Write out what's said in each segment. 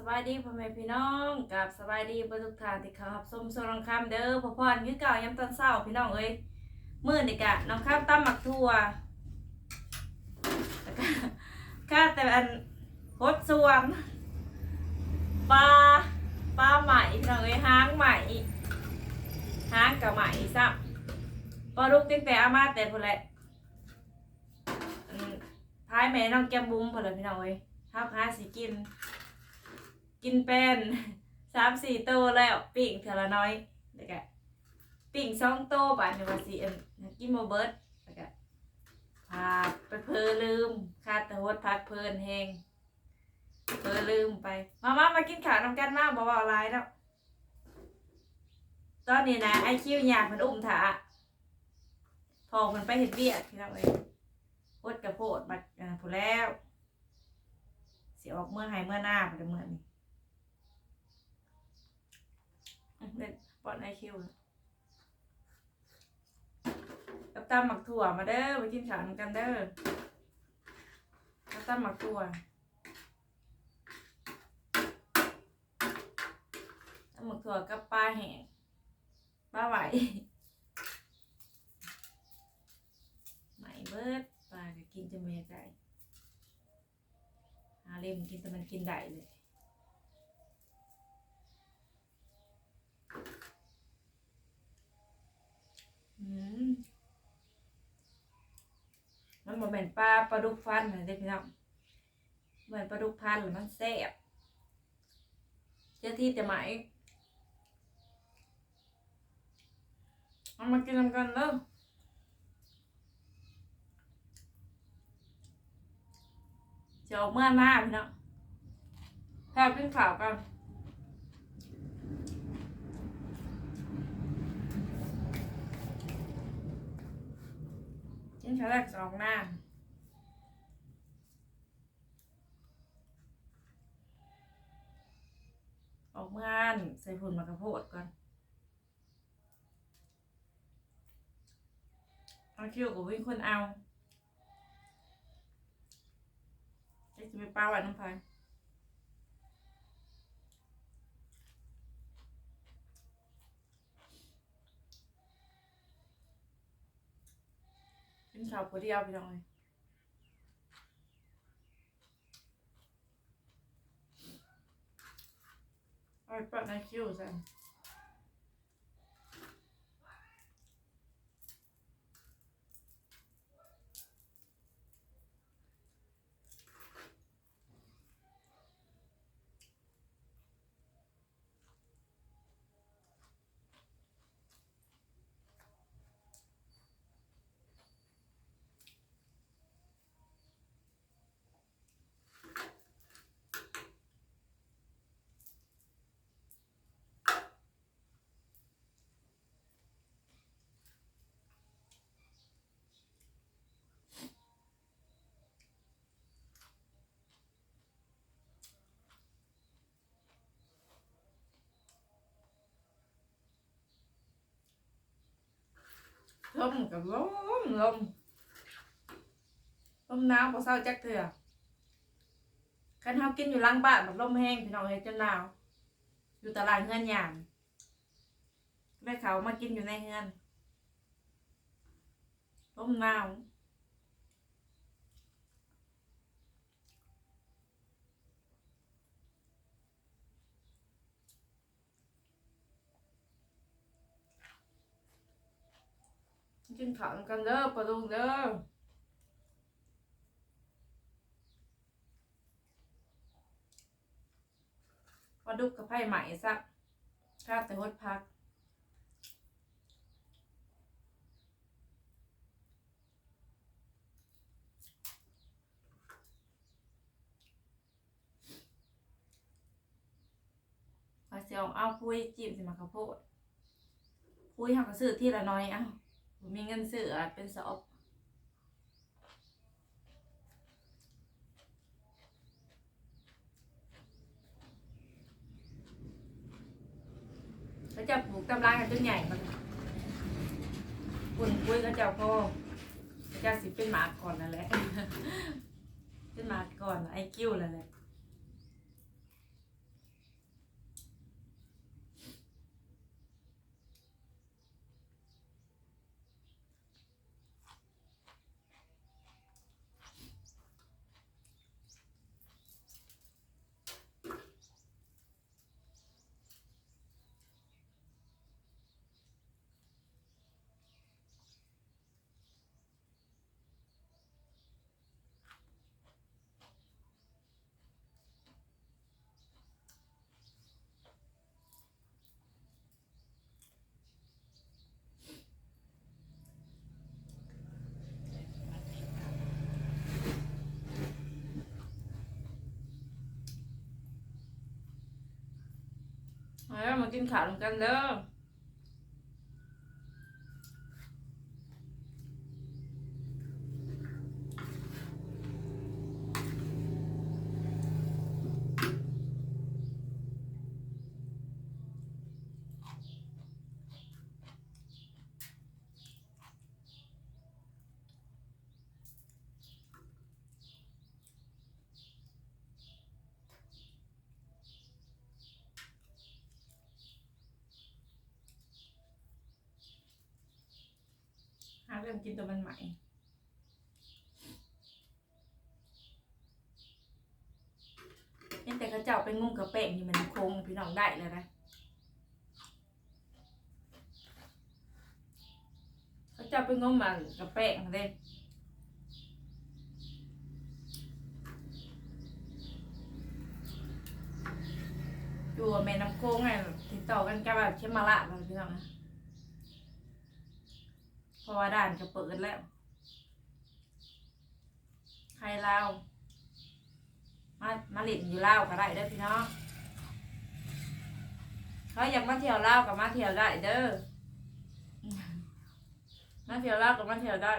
สบายดีพ่อแม่พี่น้องกับสบายดีเพื่อนทุกทานที่เขารับชมโซลังคำเด้อพ่อพ่อยื้อเก่ายามตอนเช้าพี่น้องเอ้ยมื้อนี่กะน้องข้ามตั้มหมักทั่วก็ข้าแต่อันพดสวงปลาปลาใหม่พี่น้องเอ้ยหางใหม่หางกับใหม่ซ้ำปลาลูกตั้งแต่อามาแต่พุ่นแหละอืมพายแม่น้องแก้มบุ้มพุ่นแหละพี่น้องเอ้ยข้าวค้าสิกิน กินเป็นสามสี่โตแล้วปิ่งเทอละน้อยแล้วก็ปิ่งสองโตบาทในวันสี่อันกินโมเบิร์ตแล้วก็พาไปเพลลืมคาแตะวดพักเพลินแหงเพลลืมไปมามามากินข้าวนำกันมากบอกว่าอะไรแล้วตอนนี้นะไอคิวอยากมันอุ้มถาพอมันไปเห็ดเบี้ยที่เราเองพดกระโพดบัดอ่าผู้แล้ว เสียออกเมื่อไหเมื่อหน้าไปเมื่อนี้อื้อ เล่นปอนไอคิวกับตำหมักถั่วมาเด้อไปกินข้าวนกันเด้อกับตำหมักถั่วตำหมักถั่วกับปลาแห้งปลาไหวไหมเบิดปลาก็กินจะเมียใจหาเล่มกินแต่มันกินได้เลย มันบ่แม่นปลาปลาดุกฟันนะเด็กพี่น้องเหมือนปลาดุกพันหรือมันแซ่บเจ้าที่จะไหมเอามากินนำกันเด้อจะออกเมื่อหน้าพี่น้องแพ้กินข่าวกัน กินข้าวแรกสองหน้าออกเมื่อนใส่ฝุ่นมากระโพดก่อนเอาคิวกับวิ่งคนเอาจะไปป้าวันน้ำพาย กินข้าวพอดีเอาไปลองเลยเอาไปปัดในคิวใส่ ลมกับลมลมลมหนาวพอเศร้าจักเถื่อคันเฮากินอยู่หล่างบ้านแบบลมแห้งพี่น้องเฮ็ดจนหนาวอยู่ตลาดเฮือนหยางแม่เขามากินอยู่ในเฮือนลมหนาว กินข้าวนำกันเด้อปลาลุงเด้อปลาดุกกับไผ่ใหม่ซักข้าวแต่หดพักมาเสียงเอาพุ้ยจีบสิมาข้าวโพดพุ้ยหักกระซื้อที่ละน้อยเอ้า บ่มีเงินซื้ออาจเป็นสอบเขาจะปลูกตำรางกันจนใหญ่มันปุ่นพุ้ยเขาจ้าพ่อเขาจ้าสิเป็นหมาก่อนนั่นแหละ เป็นหมาก่อนไอคิวนั่นแหละ มา กินข้าวนำกันเด้อ หาเริ่มกินตัวมันใหม่เห็นแต่กระเจ้าไปงุ่มกระเป้งนี่มันคงพี่น้องได้เลยนะกระเจ้าไปงุ่มมันกระเป้งเด้อยู่แม่น้ำโค้งไงติดต่อกันกับแบบเชมาละเราพี่น้องนะ ราะว่าด่านจะเปิดแล้วใครเล่ามามาหลินอยู่เล่าก็ได้เด้อพี่น้องเขาอยากมาเที่ยวเล่าวก็มาเที่ยวได้เด้อมาเที่ยวเล่าวก็มาเที่ยวได้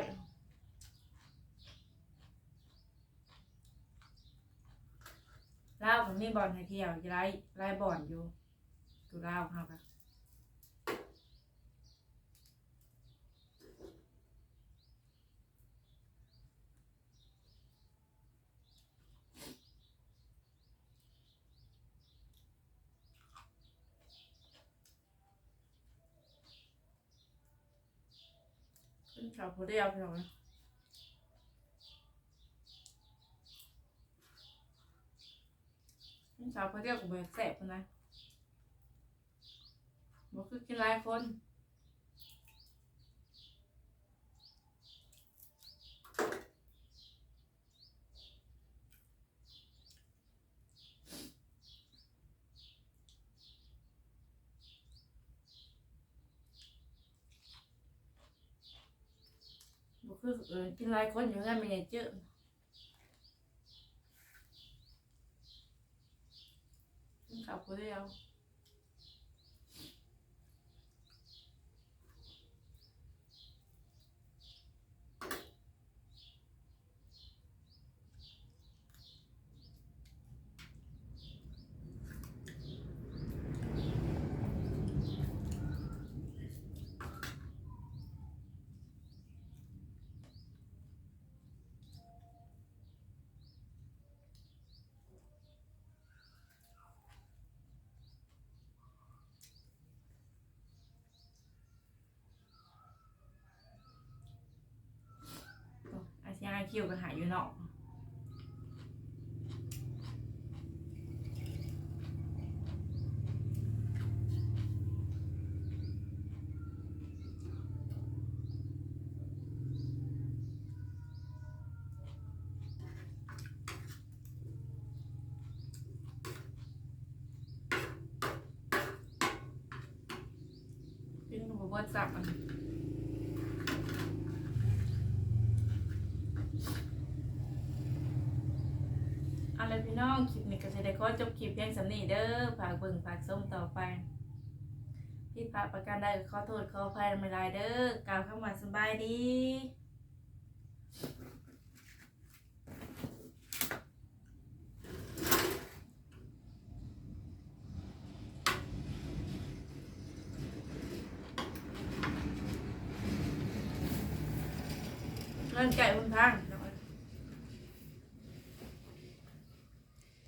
เล่าผมมีบอลให้เที่ยวไล่ไล่บอลอยู่อยู่เล่าเขาค่ะขึ้ ขาพอดีเอาไปหน่อยขึ้นเขาพอดีกับแบบแสบนะบอกคือกินหลายคน คือเออกินหลายคนอยู่งั้นไม่ใช่เจอขึ้นเขาพอดีเอาอาชีพไอคิวก็หายอยู่นอกกินหัวบดสับอันเอาละ พี่น้องคลิปนี้ก็จะได้ขอจบคลิปเพียงสำนี้เด้อฝากเบิ่งฝากส้มต่อไปผิดพลาดประการใดก็ขอโทษขออภัยไม่ได้เด้อกล่าวคำว่าสบายดีเล่นไก่บนทาง